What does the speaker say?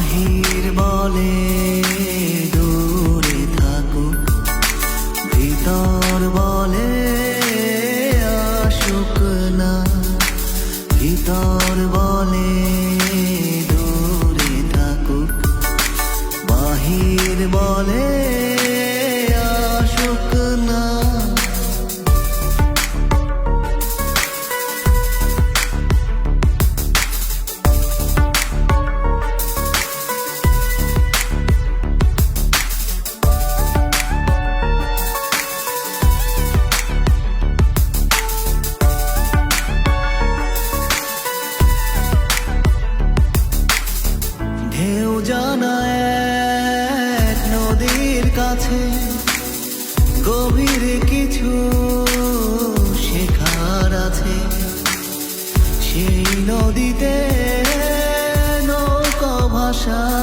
মাহির বলে দূরে থাকু। ভিতর বলে আশুক না। ভিতর বলে দূরে থাকুক বাহির বলে ঢেউ জানা এক নদীর কাছে গভীর কিছু শেখার আছে। সেই নদীতে নৌকা ভাষা